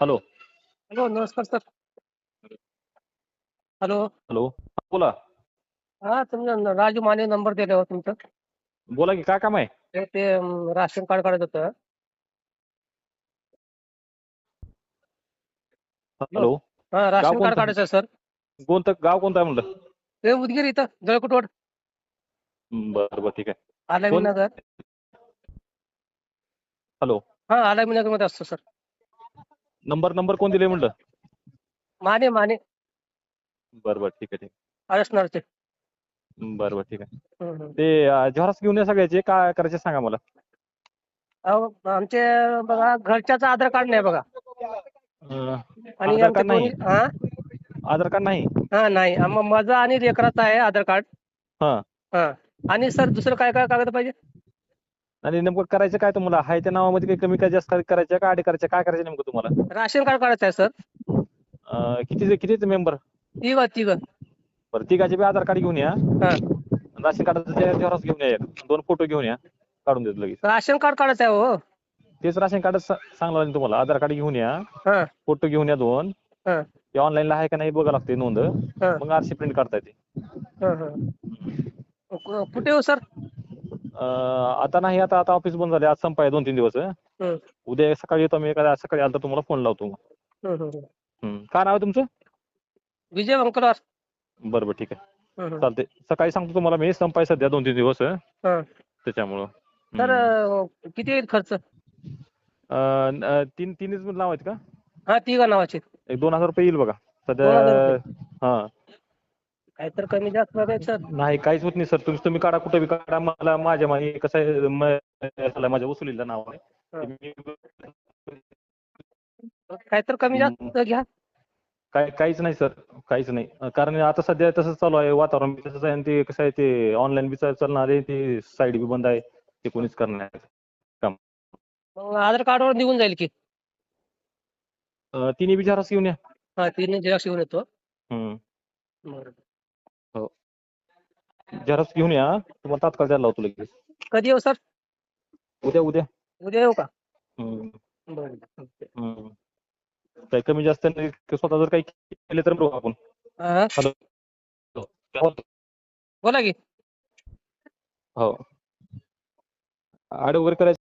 Hello. Hello नमस्कार sir. Hello. Hello. बोला. हा तुमचा राजू माने नंबर दिला हो तुमचा. बोला की काय काम आहे? ते- ते अं, राशन कार्ड काढत होतं. हॅलो. हा राशन कार्ड कोणतं? काढायचं आहे सर. कोणतं? गाव कोणतं आहे म्हणलं? ते उदगीर इथं जळकुटवाड बरं बरं ठीक आहे. आलामी कोण- नगर. हॅलो. हा आलामी नगरमध्ये असतो सर. नंबर नंबर कोण दिले म्हणलं? माने माने. बरं बरं ठीक आहे ठीक आरसनरचे आहे बरं बरं ठीक आहे. ते झेरॉक्स घेऊन या सगळ्याचे काय करायचे सांगा मला? आमचे बघा घरच्याचं आधार कार्ड नाही बघा. अं, आणि आधार आमचे कार्ड नाही? हा? आधार कार्ड नाही? हा नाही. आम- माझं आणि लेकराचं आहे आधार कार्ड. हा. हा. आणि सर दुसरं काय काय कागद पाहिजे? आणि नेमकं करायचं काय तुम्हाला? हाय त्या नावामध्ये काही कमी काय जास्त करायचं का? आडी करायचं काय करायचं नेमकं तुम्हाला? राशन कार्ड काढायचं आहे सर. अं, किती कितीचे मेंबर? तिघ तिघ. बरं तिघाचे बी आधार कार्ड घेऊन या. हा. राशन कार्डाचे झेरॉक्स घेऊन या एक. दोन फोटो घेऊन या. काढून देतो लगेच. राशन कार्ड काढायचं आहे हो. तेच राशन कार्ड सांगलं ना तुम्हाला. आधार कार्ड घेऊन या. हा. फोटो घेऊन या दोन. हा. ते ऑनलाईनला आहे का नाही बघा लागते नोंद. हा. मग आरशी प्रिंट करता येते हा हा. कु- कुठे हो सर? आता नाही आता आता ऑफिस बंद झाले. आज संपाय दोन तीन दिवस. उद्या सकाळी येतो मी एखाद्या सकाळी आलं तर तुम्हाला फोन लावतो मग. काय नाव आहे तुमचं? विजय वंकलवार बरं बरं ठीक आहे. चालते सकाळी सांगतो तुम्हाला मी संपाय सध्या दोन तीन दिवस. त्याच्यामुळं. तर किती येईल खर्च? तीन तीनच नाव आहेत का? हा तिघा नावाचे. एक दोन हजार रुपये येईल बघा. सध्या हा. काय तर कमी जास्त बघायचं सर. नाही काहीच होत नाही सर. तुम्ही तुम्ही काढा कुठे बी काढा. मला माझ्या मागे कसं आहे म- माझ्या वसुलीला नाव आहे. मी- काय तर कमी जास्त घ्या. काय काहीच नाही सर. काहीच नाही. अं, कारण आता सध्या तसंच चालू आहे वातावरण बी तसंच आहे आणि ते कसं आहे ते ऑनलाईन बी चालणार आहे ते साईड बी बंद आहे ते कोणीच करणार नाही. मग आधार कार्डवर निघून जाईल की? अं, तिन्ही बी झेरॉक्स घेऊन या. हा तिने झेरॉक्स घेऊन येतो. हम्म. बरं. झेरॉक्स घेऊन या. तुम्हाला तात्काळ द्यायला लावतो लगेच. कधी येऊ सर? उद्या उद्या. उद्या येऊ का? हम्म. बरं हम्म. काही कमी जास्त नाही ते स्वतः जर काही केले तर बघू आपण. हा बोला की. हो. आड वगैरे करायचं